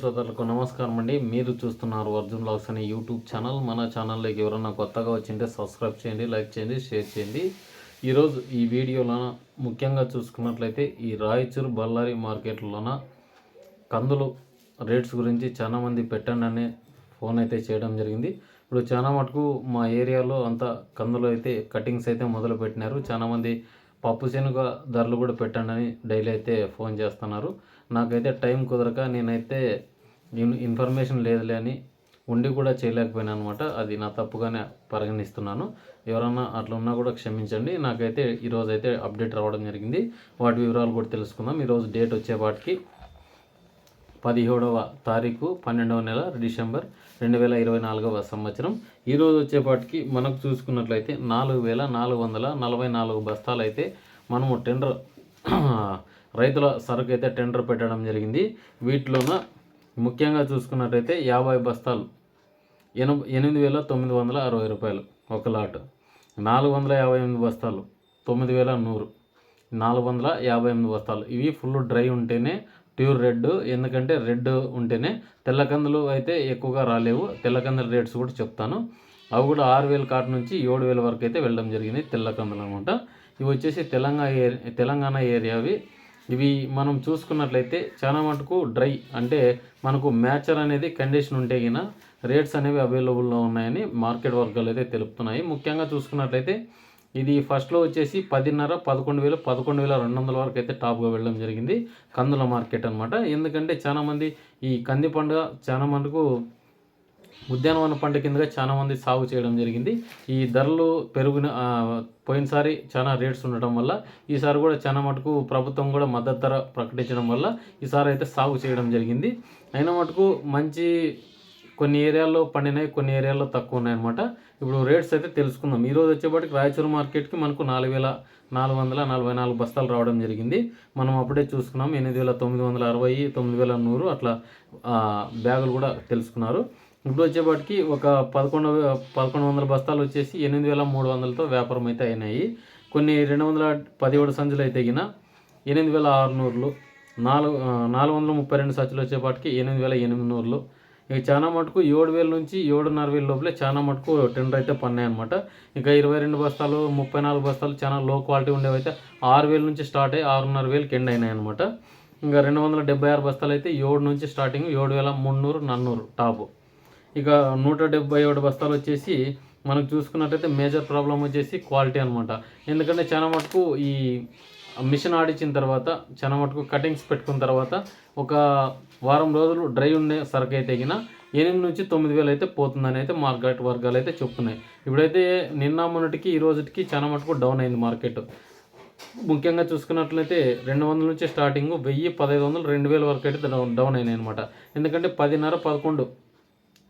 సోదరులకు నమస్కారం అండి. మీరు చూస్తున్నారు అర్జున్ లాగ్స్ అనే యూట్యూబ్ ఛానల్. మన ఛానల్లోకి ఎవరైనా కొత్తగా వచ్చింటే సబ్స్క్రైబ్ చేయండి లైక్ చేయండి షేర్ చేయండి. ఈరోజు ఈ వీడియోలో ముఖ్యంగా చూసుకున్నట్లయితే ఈ రాయచూరు బళ్ళారి మార్కెట్లోన కందులు రేట్స్ గురించి చాలామంది పెట్టండి అనే ఫోన్ అయితే చేయడం జరిగింది. ఇప్పుడు చాలా మటుకు మా ఏరియాలో అంతా కందులు అయితే కటింగ్స్ అయితే మొదలు పెట్టినారు. చాలామంది పప్పు శనగ ధరలు కూడా పెట్టండి అని డైలీ అయితే ఫోన్ చేస్తున్నారు. నాకైతే టైం కుదరక నేనైతే ఇన్ఫర్మేషన్ లేదులే అని ఉండి కూడా చేయలేకపోయినా అనమాట. అది నా తప్పుగానే పరిగణిస్తున్నాను. ఎవరన్నా అట్లా ఉన్నా కూడా క్షమించండి. నాకైతే ఈరోజు అయితే అప్డేట్ రావడం జరిగింది. వాటి వివరాలు కూడా తెలుసుకుందాం. ఈరోజు డేట్ వచ్చేపాటికి పదిహేడవ తారీఖు పన్నెండవ నెల డిసెంబర్ రెండు వేల ఇరవై నాలుగవ సంవత్సరం. ఈరోజు వచ్చేపాటికి మనకు చూసుకున్నట్లయితే నాలుగు వేల నాలుగు వందల నలభై నాలుగు బస్తాలు అయితే మనము టెండర్ రైతుల సరుకు అయితే టెండర్ పెట్టడం జరిగింది. వీటిలోన ముఖ్యంగా చూసుకున్నట్టయితే యాభై బస్తాలు ఎనభ ఎనిమిది వేల తొమ్మిది వందల అరవై రూపాయలు ఒక లాట్ నాలుగు వందల యాభై ఎనిమిది బస్తాలు తొమ్మిది వేల నూరు నాలుగు వందల యాభై ఎనిమిది బస్తాలు. ఇవి ఫుల్ డ్రై ఉంటేనే ప్యూర్ రెడ్ ఎందుకంటే రెడ్ ఉంటేనే తెల్లకందులు అయితే ఎక్కువగా రాలేవు. తెల్లకందుల రేట్స్ కూడా చెప్తాను. అవి కూడా ఆరు వేల కాటు నుంచి ఏడు వేల వరకు అయితే వెళ్ళడం జరిగింది తెల్లకందులు అనమాట. ఇవి వచ్చేసి తెలంగాణ ఏరియా తెలంగాణ ఏరియావి. ఇవి మనం చూసుకున్నట్లయితే చాలా మటుకు డ్రై అంటే మనకు మ్యాచర్ అనేది కండిషన్ ఉంటే గిన రేట్స్ అనేవి అవైలబుల్లో ఉన్నాయని మార్కెట్ వర్గాలు అయితే తెలుపుతున్నాయి. ముఖ్యంగా చూసుకున్నట్లయితే ఇది ఫస్ట్లో వచ్చేసి పదిన్నర పదకొండు వేలు పదకొండు వేల రెండు వందల వరకు అయితే టాప్గా వెళ్ళడం జరిగింది కందుల మార్కెట్ అనమాట ఎందుకంటే చాలామంది ఈ కంది పండుగ చాలా మటుకు ఉద్యానవన పంట కిందగా చాలా మంది సాగు చేయడం జరిగింది. ఈ ధరలు పెరుగున పోయినసారి చాలా రేట్స్ ఉండటం వల్ల ఈసారి కూడా చాలా మటుకు ప్రభుత్వం కూడా మద్దతు ధర ప్రకటించడం వల్ల ఈసారి అయితే సాగు చేయడం జరిగింది. అయిన మటుకు మంచి కొన్ని ఏరియాల్లో పండినాయి కొన్ని ఏరియాల్లో తక్కువ ఉన్నాయన్నమాట. ఇప్పుడు రేట్స్ అయితే తెలుసుకుందాం. ఈరోజు వచ్చేప్పటికి రాయచూరు మార్కెట్కి మనకు నాలుగు వేల నాలుగు వందల నలభై నాలుగు బస్తాలు రావడం జరిగింది. మనం అప్పుడే చూసుకున్నాం ఎనిమిది వేల తొమ్మిది వందల అరవై తొమ్మిది వేల నూరు అట్లా బ్యాగులు కూడా తెలుసుకున్నారు. ఇప్పుడు వచ్చేపాటికి ఒక పదకొండు పదకొండు వందల బస్తాలు వచ్చేసి ఎనిమిది వేల మూడు వందలతో వ్యాపారం అయితే అయినాయి. కొన్ని రెండు వందల పదిహేడు సంచులు అయితే గిన ఎనిమిది వేల ఆరునూరులు నాలుగు నాలుగు వందల ముప్పై రెండు సంచులు వచ్చేపాటికి ఎనిమిది వేల ఎనిమిది నూరులు. ఇక చాలా మటుకు ఏడు వేల నుంచి ఏడున్నర వేల లోపలే చాలా మటుకు టెండర్ అయితే పన్నాయి అనమాట ఇంకా ఇరవై రెండు బస్తాలు ముప్పై నాలుగు బస్తాలు చాలా లో క్వాలిటీ ఉండేవి అయితే ఆరు వేల నుంచి స్టార్ట్ అయ్యి ఆరున్నర వేలకి ఎండ్ అయినాయి అనమాట ఇంకా రెండు వందల డెబ్బై ఆరు బస్తాలు అయితే ఏడు నుంచి స్టార్టింగ్ ఏడు వేల మున్నూరు నన్నూరు టాపు. ఇక నూట డెబ్బై ఏడు బస్తాలు వచ్చేసి మనకు చూసుకున్నట్టయితే మేజర్ ప్రాబ్లం వచ్చేసి క్వాలిటీ అనమాట ఎందుకంటే చాలా మటుకు ఈ మిషన్ ఆడించిన తర్వాత చాలా మటుకు కటింగ్స్ పెట్టుకున్న తర్వాత ఒక వారం రోజులు డ్రై ఉండే సరుకు అయితే గిన ఎనిమిది నుంచి తొమ్మిది వేలు అయితే పోతుందని అయితే మార్కెట్ వర్గాలు అయితే చెప్తున్నాయి. ఇప్పుడైతే నిన్న మొన్నటికి ఈ రోజుకి చాలా మటుకు డౌన్ అయింది మార్కెట్. ముఖ్యంగా చూసుకున్నట్లయితే రెండు వందల నుంచి స్టార్టింగ్ వెయ్యి పదహైదు వందలు రెండు వేల వరకు అయితే డౌన్ డౌన్ అయినాయి అనమాట ఎందుకంటే పదిన్నర పదకొండు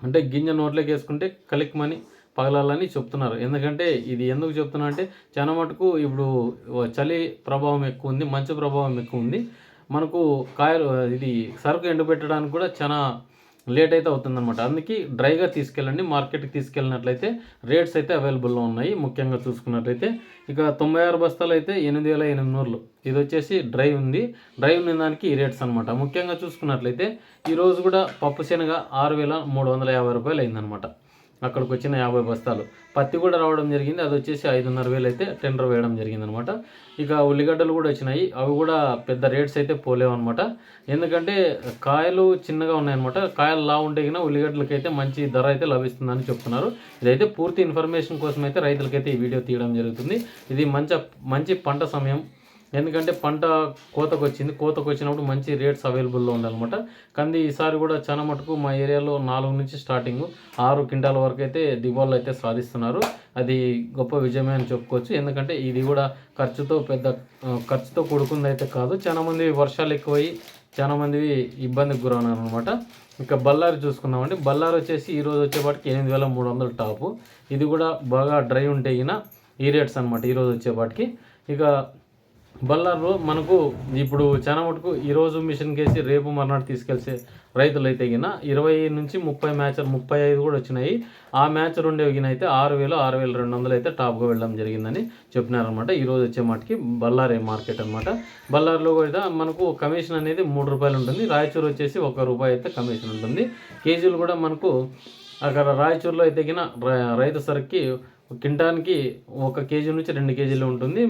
అంటే గింజ నోట్లోకి వేసుకుంటే కలిక్మని పగలాలని చెప్తున్నారు. ఎందుకంటే ఇది ఎందుకు చెప్తున్నా అంటే చాలా మటుకు ఇప్పుడు చలి ప్రభావం ఎక్కువ ఉంది మంచు ప్రభావం ఎక్కువ ఉంది. మనకు కాయలు ఇది సరుకు ఎండబెట్టడానికి కూడా చాలా లేట్ అయితే అవుతుందన్నమాట. అందుకే డ్రైగా తీసుకెళ్ళండి మార్కెట్కి తీసుకెళ్ళినట్లయితే రేట్స్ అయితే అవైలబుల్లో ఉన్నాయి. ముఖ్యంగా చూసుకున్నట్లయితే ఇక తొంభై ఆరు బస్తాలు అయితే ఎనిమిది వేల ఎనిమిది నూరులు. ఇది వచ్చేసి డ్రై ఉంది. డ్రై ఉన్న దానికి ఈ రేట్స్ అనమాట ముఖ్యంగా చూసుకున్నట్లయితే ఈరోజు కూడా పప్పు శనగ ఆరు వేల మూడు వందల యాభై రూపాయలు అయిందనమాట అక్కడికి వచ్చిన యాభై బస్తాలు. పత్తి కూడా రావడం జరిగింది. అది వచ్చేసి ఐదున్నర వేలు అయితే టెండర్ వేయడం జరిగింది అనమాట ఇక ఉల్లిగడ్డలు కూడా వచ్చినాయి. అవి కూడా పెద్ద రేట్స్ అయితే పోలేవు అనమాట ఎందుకంటే కాయలు చిన్నగా ఉన్నాయన్నమాట కాయలు లా ఉంటే కన్నా ఉల్లిగడ్డలకి అయితే మంచి ధర అయితే లభిస్తుందని చెప్తున్నారు. ఇదైతే పూర్తి ఇన్ఫర్మేషన్ కోసం అయితే రైతులకైతే ఈ వీడియో తీయడం జరుగుతుంది. ఇది మంచి మంచి పంట సమయం. ఎందుకంటే పంట కోతకు వచ్చింది కోతకు వచ్చినప్పుడు మంచి రేట్స్ అవైలబుల్లో ఉండాలన్నమాట. కంది ఈసారి కూడా చాలా మటుకు మా ఏరియాలో నాలుగు నుంచి స్టార్టింగ్ ఆరు క్వింటాల వరకు అయితే దిగుబడులు అయితే సాధిస్తున్నారు. అది గొప్ప విజయమే అని చెప్పుకోవచ్చు. ఎందుకంటే ఇది కూడా ఖర్చుతో పెద్ద ఖర్చుతో కూడుకుంది అయితే కాదు. చాలా మంది వర్షాలు ఎక్కువయ్యి చాలా మంది ఇబ్బందికి గురవున్నారు అనమాట ఇంకా బల్లారి చూసుకుందామండి. బల్లారి వచ్చేసి ఈ రోజు వచ్చేపాటికి ఎనిమిది వేల మూడు వందల టాపు. ఇది కూడా బాగా డ్రై ఉంటే గిన ఈ రేట్స్ అనమాట ఈరోజు వచ్చేపాటికి. ఇక బల్లార్లో మనకు ఇప్పుడు చాలా మటుకు ఈరోజు మిషన్ కేసి రేపు మర్నాడు తీసుకెళ్తే రైతులు అయితే గిన ఇరవై నుంచి ముప్పై మ్యాచ్ ముప్పై ఐదు కూడా వచ్చినాయి. ఆ మ్యాచ్ రెండు గిన అయితే ఆరు వేలు ఆరు వేల రెండు వందలు అయితే టాప్గా వెళ్ళడం జరిగిందని చెప్పినారనమాట ఈరోజు వచ్చే మాటకి బళ్ళారే మార్కెట్ అనమాట బళ్ళారిలో కూడా మనకు కమిషన్ అనేది మూడు రూపాయలు ఉంటుంది. రాయచూరు వచ్చేసి ఒక రూపాయి అయితే కమిషన్ ఉంటుంది. కేజీలు కూడా మనకు అక్కడ రాయచూరులో అయితే గిన రైతు సరుక్కి కింటానికి ఒక కేజీ నుంచి రెండు కేజీలు ఉంటుంది.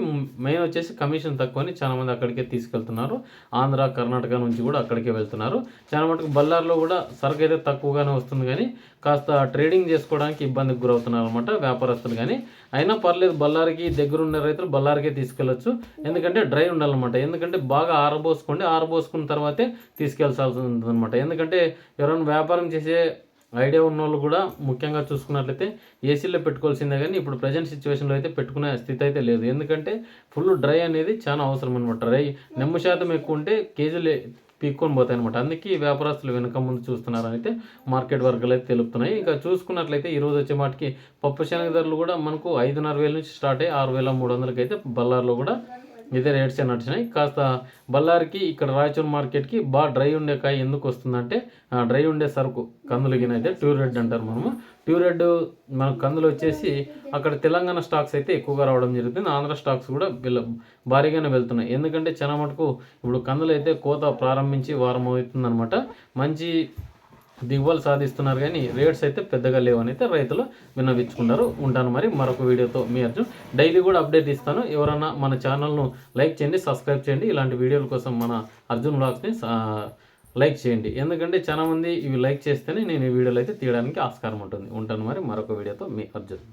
మెయిన్ వచ్చేసి కమిషన్ తక్కువ అని అక్కడికే తీసుకెళ్తున్నారు. ఆంధ్ర కర్ణాటక నుంచి కూడా అక్కడికే వెళ్తున్నారు. చాలా మటుకు బల్లార్లో కూడా సరుకు అయితే తక్కువగానే వస్తుంది కానీ కాస్త ట్రేడింగ్ చేసుకోవడానికి ఇబ్బందికి గురవుతున్నారు అనమాట వ్యాపారస్తులు కానీ. అయినా పర్లేదు బళ్ళారికి దగ్గర ఉన్న రైతులు బళ్ళారికే తీసుకెళ్ళొచ్చు. ఎందుకంటే డ్రై ఉండాలన్నమాట. ఎందుకంటే బాగా ఆరబోసుకోండి ఆరబోసుకున్న తర్వాతే తీసుకెళ్ళాల్సి ఉంటుంది అనమాట ఎందుకంటే ఎవరైనా వ్యాపారం చేసే ఐడియా ఉన్న వాళ్ళు కూడా ముఖ్యంగా చూసుకున్నట్లయితే ఏసీలో పెట్టుకోవాల్సిందే కానీ ఇప్పుడు ప్రజెంట్ సిచ్యువేషన్లో అయితే పెట్టుకునే స్థితి అయితే లేదు. ఎందుకంటే ఫుల్ డ్రై అనేది చాలా అవసరం అనమాట డ్రై నిమ్మ శాతం ఎక్కువ ఉంటే కేజీలు పీక్కొని పోతాయి అనమాట అందుకే వ్యాపారస్తులు వెనక ముందు చూస్తున్నారని అయితే మార్కెట్ వర్గాలు అయితే తెలుపుతున్నాయి. ఇంకా చూసుకున్నట్లయితే ఈరోజు వచ్చే మాటికి పప్పు శనగ ధరలు కూడా మనకు ఐదున్నర వేల నుంచి స్టార్ట్ అయ్యి ఆరు వేల మూడు వందలకి అయితే బల్లార్లో కూడా ఇదే రేట్స్ అని నడిచినాయి. కాస్త బళ్ళారికి ఇక్కడ రాయచూర్ మార్కెట్కి బాగా డ్రై ఉండే కాయ ఎందుకు వస్తుందంటే డ్రై ఉండే సరుకు కందులు గిన అయితే ట్యూర్ రెడ్ అంటారు మనము. ట్యూర్ రెడ్ మన కందులు వచ్చేసి అక్కడ తెలంగాణ స్టాక్స్ అయితే ఎక్కువగా రావడం జరుగుతుంది. ఆంధ్ర స్టాక్స్ కూడా భారీగానే వెళ్తున్నాయి. ఎందుకంటే చాలా మటుకు ఇప్పుడు కందులు అయితే కోత ప్రారంభించి వారం అవుతుందన్నమాట. మంచి దిగుబడులు సాధిస్తున్నారు కానీ రేట్స్ అయితే పెద్దగా లేవని అయితే రైతులు విన్నవించుకున్నారు. ఉంటాను మరి మరొక వీడియోతో మీ అర్జున్. డైలీ కూడా అప్డేట్ ఇస్తాను. ఎవరైనా మన ఛానల్ను లైక్ చేయండి సబ్స్క్రైబ్ చేయండి. ఇలాంటి వీడియోల కోసం మన అర్జున్ బ్లాగ్స్ని లైక్ చేయండి. ఎందుకంటే చాలామంది ఇవి లైక్ చేస్తేనే నేను ఈ వీడియోలు అయితే తీయడానికి ఆస్కారం ఉంటుంది. ఉంటాను మరి మరొక వీడియోతో మీ అర్జున్.